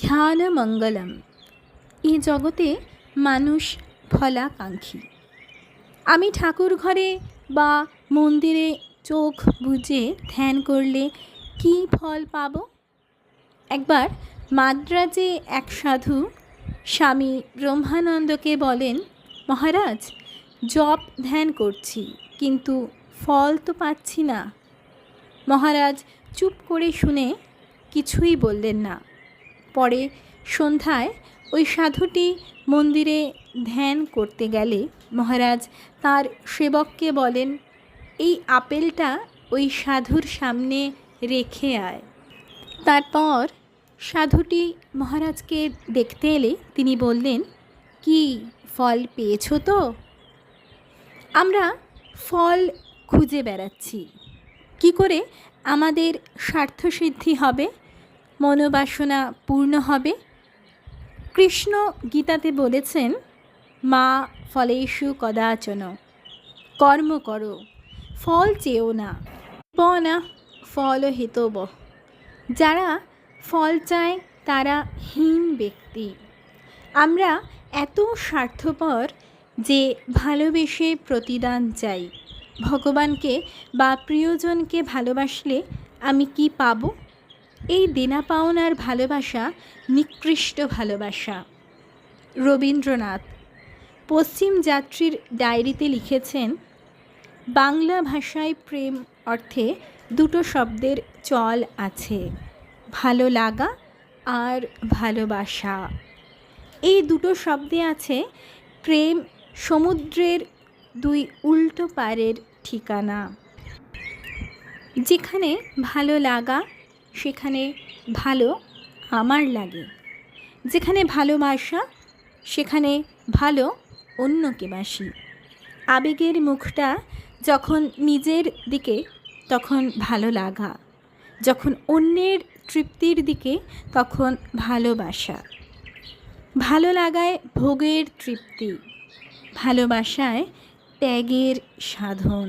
ধ্যানমঙ্গলম এই জগতে মানুষ ফলাকাঙ্ক্ষী। আমি ঠাকুর ঘরে বা মন্দিরে চোখ বুজে ধ্যান করলে কী ফল পাব? একবার মাদ্রাজে এক সাধু স্বামী ব্রহ্মানন্দকে বলেন, মহারাজ, জপ ধ্যান করছি, কিন্তু ফল তো পাচ্ছি না। মহারাজ চুপ করে শুনে কিছুই বললেন না। পরে সন্ধ্যায় ওই সাধুটি মন্দিরে ধ্যান করতে গেলে মহারাজ তার সেবককে বলেন, এই আপেলটা ওই সাধুর সামনে রেখে আয়। তারপর সাধুটি মহারাজকে দেখতে এলে তিনি বললেন, কি ফল পেয়েছ তো? আমরা ফল খুঁজে বেড়াচ্ছি। কি করে আমাদের স্বার্থসিদ্ধি হবে? মনোবাসনা পূর্ণ হবে। কৃষ্ণ গীতাতে বলেছেন, মা ফলেষু কদাচন, কর্ম করো, ফল চেয়েও না ব না ফল হেতব যারা ফল চায়, তারা হীন ব্যক্তি। আমরা এত স্বার্থপর যে ভালোবেসে প্রতিদান চাই। ভগবানকে বা প্রিয়জনকে ভালোবাসলে আমি কি পাবো? এই দেনা পাওনার ভালোবাসা, নিকৃষ্ট ভালোবাসা। রবীন্দ্রনাথ, পশ্চিম যাত্রীর ডায়েরিতে লিখেছেন, বাংলা ভাষায় প্রেম অর্থে দুটো শব্দের চল আছে, ভালো লাগা আর ভালোবাসা। এই দুটো শব্দে আছে প্রেম, সমুদ্রের দুই উল্টো পারের ঠিকানা। যেখানে ভালো লাগা সেখানে ভালো আমার লাগে। যেখানে ভালোবাসা সেখানে ভালো অন্যকে বাসি। আবেগের মুখটা যখন নিজের দিকে, তখন ভালো লাগা। যখন অন্যের তৃপ্তির দিকে, তখন ভালোবাসা ভালো লাগায় ভোগের তৃপ্তি। ভালোবাসায় ত্যাগের সাধন।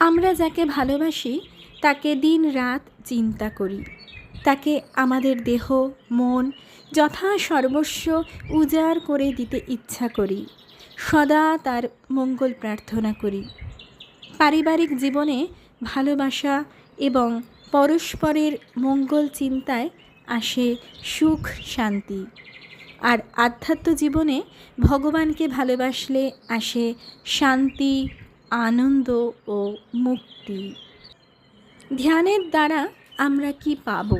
আমরা যাকে ভালোবাসি তাকে দিন রাত চিন্তা করি। তাকে আমাদের দেহ, মন যথা সর্বস্ব উজাড় করে দিতে ইচ্ছা করি। সদা তার মঙ্গল প্রার্থনা করি। পারিবারিক জীবনে ভালোবাসা এবং পরস্পরের মঙ্গল চিন্তায় আসে সুখ, শান্তি। আর আধ্যাত্ম জীবনে ভগবানকে ভালোবাসলে আসে শান্তি, আনন্দ ও মুক্তি। ধ্যানের দ্বারা আমরা কি পাব?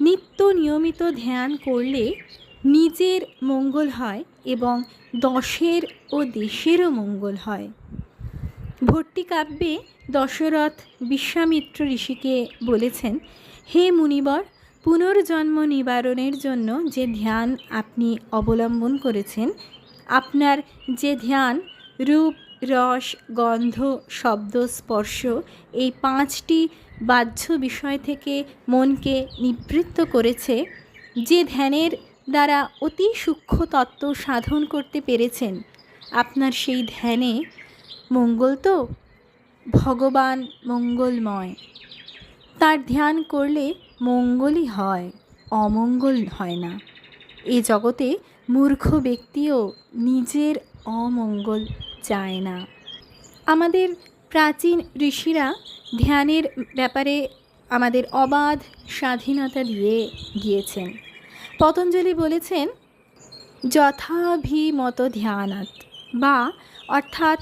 নিত্য নিয়মিত ধ্যান করলে নিজের মঙ্গল হয় এবং দশের ও দেশেরও মঙ্গল হয়। ভর্তি কাব্যে দশরথ বিশ্বামিত্র ঋষিকে বলেছেন, হে মুনিবর, পুনর্জন্ম নিবারণের জন্য যে ধ্যান আপনি অবলম্বন করেছেন, আপনার যে ধ্যান রূপ রস, গন্ধ, শব্দ, স্পর্শ এই পাঁচটি বাহ্য বিষয় থেকে মনকে নিবৃত্ত করেছে, যে ধ্যানের দ্বারা অতি সূক্ষ্ম তত্ত্ব সাধন করতে পেরেছেন। আপনার সেই ধ্যানে মঙ্গল তো? ভগবান মঙ্গলময়। তার ধ্যান করলে মঙ্গলই হয়, অমঙ্গল হয় না। এ জগতে মূর্খ ব্যক্তিও নিজের অমঙ্গল চায় না। আমাদের প্রাচীন ঋষিরা ধ্যানের ব্যাপারে আমাদের অবাধ স্বাধীনতা দিয়ে গিয়েছেন। পতঞ্জলি বলেছেন, যথাভিমত ধ্যানাত বা অর্থাৎ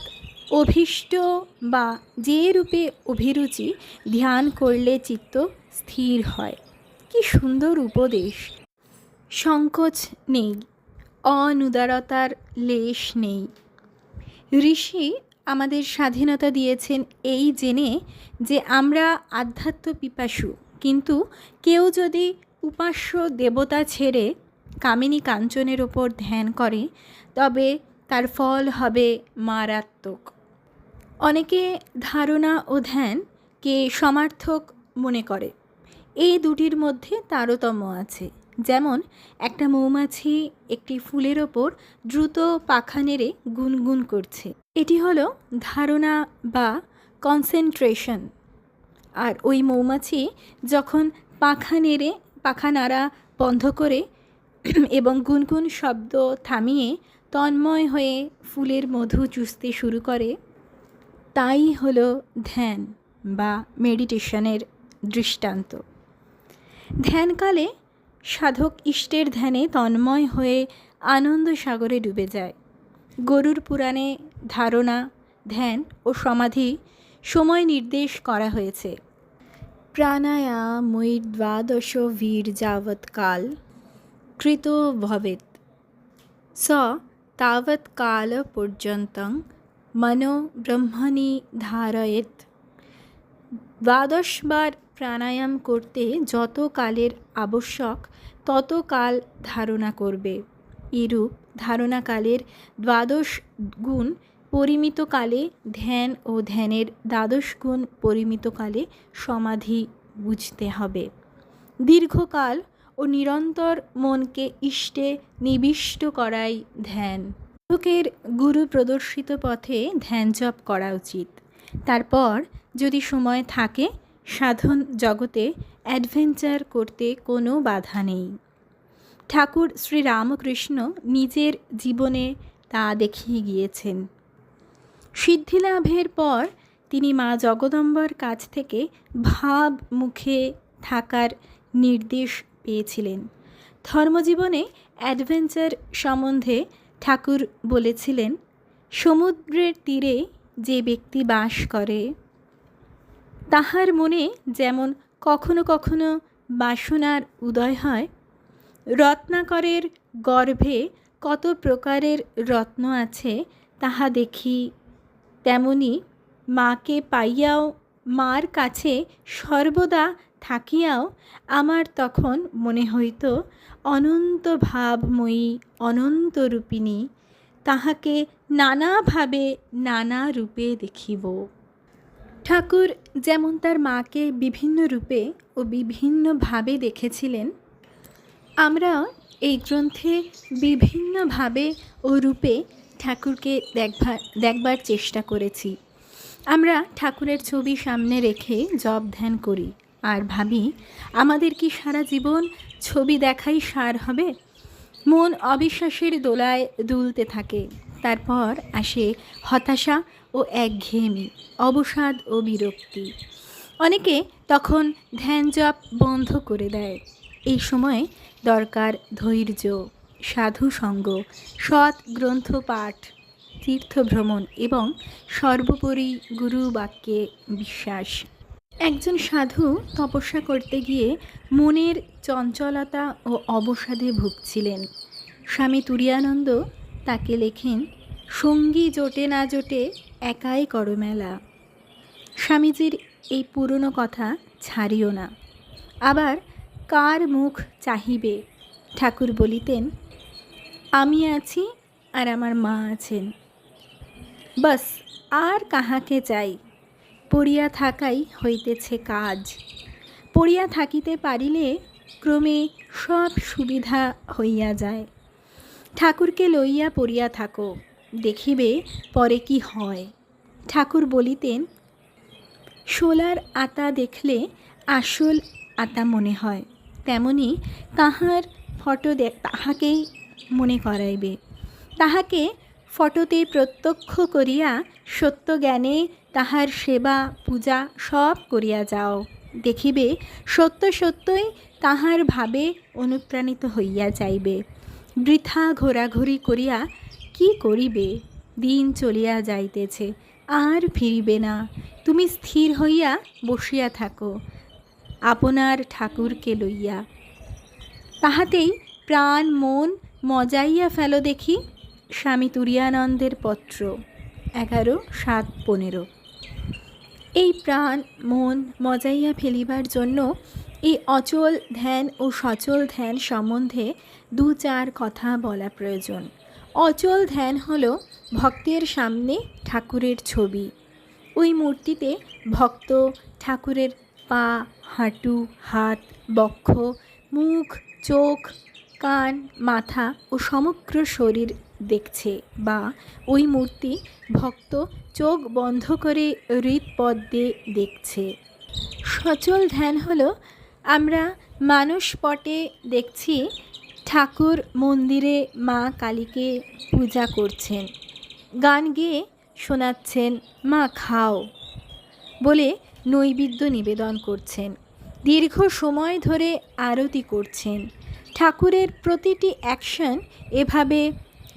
অভীষ্ট বা যে রূপে অভিরুচি ধ্যান করলে চিত্ত স্থির হয়। কি সুন্দর উপদেশ। সংকোচ নেই, অনুদারতার লেশ নেই। ঋষি আমাদের স্বাধীনতা দিয়েছেন এই জেনে যে আমরা আধ্যাত্ম পিপাসু। কিন্তু কেউ যদি উপাস্য দেবতা ছেড়ে কামিনী কাঞ্চনের ওপর ধ্যান করে, তবে তার ফল হবে মারাত্মক। অনেকে ধারণা ও ধ্যানকে সমার্থক মনে করে। এই দুটির মধ্যে তারতম্য আছে। যেমন, একটা মৌমাছি একটি ফুলের ওপর দ্রুত পাখা নেড়ে গুনগুন করছে। এটি হলো ধারণা বা কনসেন্ট্রেশন আর ওই মৌমাছি যখন পাখা নেড়ে, পাখা নাড়া বন্ধ করে এবং গুনগুন শব্দ থামিয়ে তন্ময় হয়ে ফুলের মধু চুষতে শুরু করে, তাই হলো ধ্যান বা মেডিটেশনের দৃষ্টান্ত। ধ্যানকালে সাধক ইষ্টের ধ্যানে তন্ময় হয়ে আনন্দ সাগরে ডুবে যায়। গরুর পুরাণে ধারণা, ধ্যান ও সমাধি সময় নির্দেশ করা হয়েছে। প্রাণায়ামৈ দ্বাদশ বীর যাবৎ কাল কৃত ভবেত স তাবৎ কাল পর্যন্তং মনো ব্রহ্মণি ধারয়েত দ্বাদশবার প্রাণায়াম করতে যত কালের আবশ্যক তত কাল ধারণা করবে। এরূপ ধারণাকালের দ্বাদশ গুণ পরিমিতকালে ধ্যান ও ধ্যানের দ্বাদশ গুণ পরিমিতকালে সমাধি বুঝতে হবে। দীর্ঘকাল ও নিরন্তর মনকে ইষ্টে নিবিষ্ট করাই ধ্যান। সাধকের গুরু প্রদর্শিত পথে ধ্যান জপ করা উচিত। তারপর যদি সময় থাকে সাধন জগতে অ্যাডভেঞ্চার করতে কোনো বাধা নেই। ঠাকুর শ্রী রামকৃষ্ণ নিজের জীবনে তা দেখিয়ে গিয়েছেন। সিদ্ধিলাভের পর তিনি মা জগদম্বর কাছ থেকে ভাব মুখে থাকার নির্দেশ পেয়েছিলেন। ধর্মজীবনে অ্যাডভেঞ্চার সম্বন্ধে ঠাকুর বলেছিলেন, সমুদ্রের তীরে যে ব্যক্তি বাস করে তাহার মনে যেমন কখনো কখনো বাসনার উদয় হয়, রত্নাকরের গর্ভে কত প্রকারের রত্ন আছে তাহা দেখি তেমনি মাকে পাইয়াও, মার কাছে সর্বদা থাকিয়াও আমার তখন মনে হইত অনন্ত ভাবময়ী, অনন্ত রূপিণী, তাহাকে নানাভাবে নানা রূপে দেখিব। ঠাকুর যেমন তার মাকে বিভিন্ন রূপে ও বিভিন্নভাবে দেখেছিলেন, আমরা এই গ্রন্থে বিভিন্নভাবে ও রূপে ঠাকুরকে দেখবার দেখবার চেষ্টা করেছি। আমরা ঠাকুরের ছবি সামনে রেখে জপ ধ্যান করি। আর ভাবি, আমাদের কি সারা জীবন ছবি দেখাই সার হবে? মন অবিশ্বাসের দোলায় দুলতে থাকে। তারপর আসে হতাশা ও একঘেয়েমি, অবসাদ ও বিরক্তি। অনেকে তখন ধ্যান জপ বন্ধ করে দেয়। এই সময় দরকার ধৈর্য, সাধু সঙ্গ, সৎ গ্রন্থ পাঠ, তীর্থ ভ্রমণ এবং সর্বোপরি গুরু বাক্যে বিশ্বাস। একজন সাধু তপস্যা করতে গিয়ে মনের চঞ্চলতা ও অবসাদে ভুগছিলেন। স্বামী তুরিয়ানন্দ তাকে লেখেন, সঙ্গী জোটে না জোটে একাই করো মেলা। স্বামীজির এই পুরনো কথা ছাড়িও না। আবার কার মুখ চাহিবে? ঠাকুর বলিতেন, আমি আছি আর আমার মা আছেন। বাস, আর কাহাকে চাই? পড়িয়া থাকাই হইতেছে কাজ। পড়িয়া থাকিতে পারিলে ক্রমে সব সুবিধা হইয়া যায়। ঠাকুরকে লইয়া পড়িয়া থাকো, দেখিবে পরে কি হয়। ঠাকুর বলিতেন, শোলার আতা দেখলে আসল আতা মনে হয়, তেমনি তাহার ফটো দেখ তাহাকেই মনে করাইবে। তাহাকে ফটোতে প্রত্যক্ষ করিয়া সত্য জ্ঞানে তাহার সেবা, পূজা সব করিয়া যাও। দেখিবে সত্য সত্যই তাহার ভাবে অনুপ্রাণিত হইয়া যাইবে। বৃথা ঘোরাঘুরি করিয়া কি করিবে? দিন চলিয়া যাইতেছে, আর ফিরিবে না। তুমি স্থির হইয়া বসিয়া থাকো, আপনার ঠাকুরকে লইয়া। তাহাতেই প্রাণ, মন মজাইয়া ফেলো দেখি স্বামী তুরিয়ানন্দের পত্র, এগারো, সাত, পনেরো। এই প্রাণ, মন মজাইয়া ফেলিবার জন্য এই অচল ধ্যান ও সচল ধ্যান সম্বন্ধে দু চার কথা বলা প্রয়োজন। অচল ধ্যান হল ভক্তের সামনে ঠাকুরের ছবি। ওই মূর্তিতে ভক্ত ঠাকুরের পা, হাঁটু, হাত, বক্ষ, মুখ, চোখ, কান, মাথা ও সমগ্র শরীর দেখছে বা ওই মূর্তি ভক্ত চোখ বন্ধ করে হৃদপদ্মে দেখছে। সচল ধ্যান হলো আমরা মানুষ পটে দেখছি ঠাকুর মন্দিরে মা কালীকে পূজা করছেন। গান গেয়ে শোনাচ্ছেন, মা, খাও বলে নৈবেদ্য নিবেদন করছেন। দীর্ঘ সময় ধরে আরতি করছেন। ঠাকুরের প্রতিটি অ্যাকশন এভাবে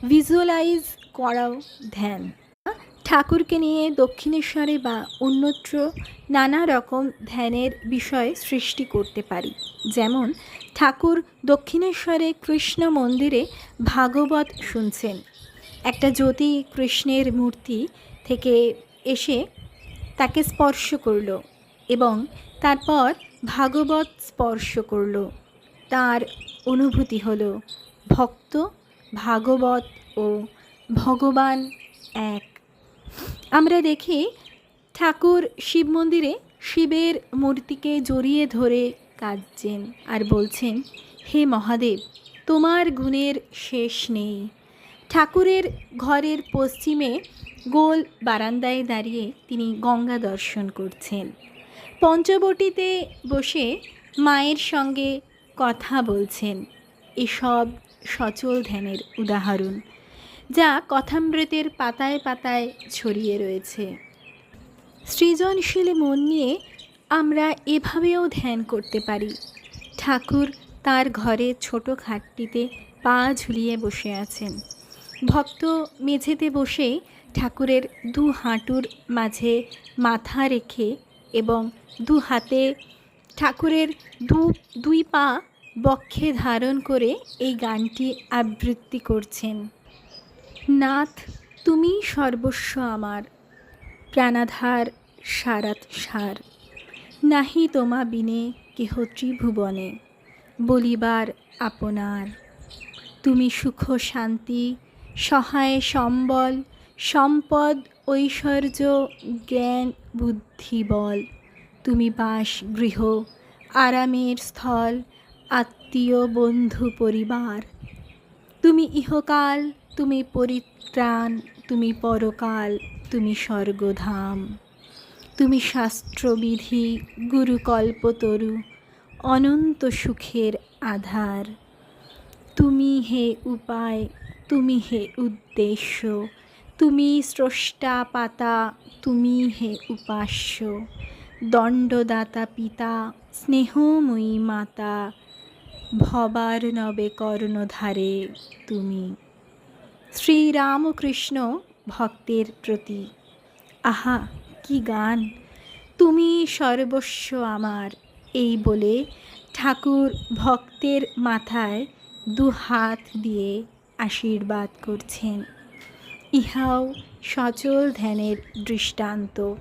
ভিজুয়ালাইজ করাও ধ্যান। ঠাকুরকে নিয়ে দক্ষিণেশ্বরে বা অন্যত্র নানা রকম ধ্যানের বিষয় সৃষ্টি করতে পারি। যেমন, ঠাকুর দক্ষিণেশ্বরে কৃষ্ণ মন্দিরে ভাগবত শুনছেন। একটা জ্যোতি কৃষ্ণের মূর্তি থেকে এসে তাকে স্পর্শ করল এবং তারপর ভাগবত স্পর্শ করল। তার অনুভূতি হল, ভক্ত, ভাগবত ও ভগবান এক। আমরা দেখি ঠাকুর শিব মন্দিরে শিবের মূর্তিকে জড়িয়ে ধরে কাঁদছেন আর বলছেন, হে মহাদেব, তোমার গুণের শেষ নেই। ঠাকুরের ঘরের পশ্চিমে গোল বারান্দায় দাঁড়িয়ে তিনি গঙ্গা দর্শন করছেন। পঞ্চবটিতে বসে মায়ের সঙ্গে কথা বলছেন। এসব সচল ধ্যানের উদাহরণ। যা কথামৃতের পাতায় পাতায় ছড়িয়ে রয়েছে। সৃজনশীল মন নিয়ে আমরা এভাবেও ধ্যান করতে পারি। ঠাকুর তার ঘরে ছোট খাটটিতে পা ঝুলিয়ে বসে আছেন। ভক্ত মেঝেতে বসে ঠাকুরের দু হাঁটুর মাঝে মাথা রেখে এবং দু হাতে ঠাকুরের দু, দুই পা বক্ষে ধারণ করে এই গানটি আবৃত্তি করছেন। নাথ তুমি সর্বস্ব আমার। প্রাণাধার, সারাত সার। নাহি তোমা বিনে কেহ ত্রিভুবনে, বলিবার আপনার। তুমি সুখ শান্তি, সহায় সম্বল, সম্পদ, ঐশ্বর্য, জ্ঞান, বুদ্ধি বল। তুমি বাস, গৃহ, আরামের স্থল, আত্মীয়, বন্ধু, পরিবার। তুমি ইহকাল তুমি পরিত্রাণ, তুমি পরকাল, তুমি স্বর্গধাম। তুমি শাস্ত্রবিধি, গুরুকল্পতরু, অনন্ত সুখের আধার। তুমি হে উপায়, তুমি হে উদ্দেশ্য, তুমি স্রষ্টা পাতা, তুমি হে উপাস্য। দণ্ডদাতা পিতা, স্নেহময়ী মাতা ভবার নবে কর্ণধারে তুমি। শ্রীরামকৃষ্ণ ভক্তের প্রতি। আহা, কি গান! তুমি সর্বস্ব আমার, এই বলে ঠাকুর ভক্তের মাথায় দু হাত দিয়ে আশীর্বাদ করছেন। ইহাও সচল ধ্যানের দৃষ্টান্ত।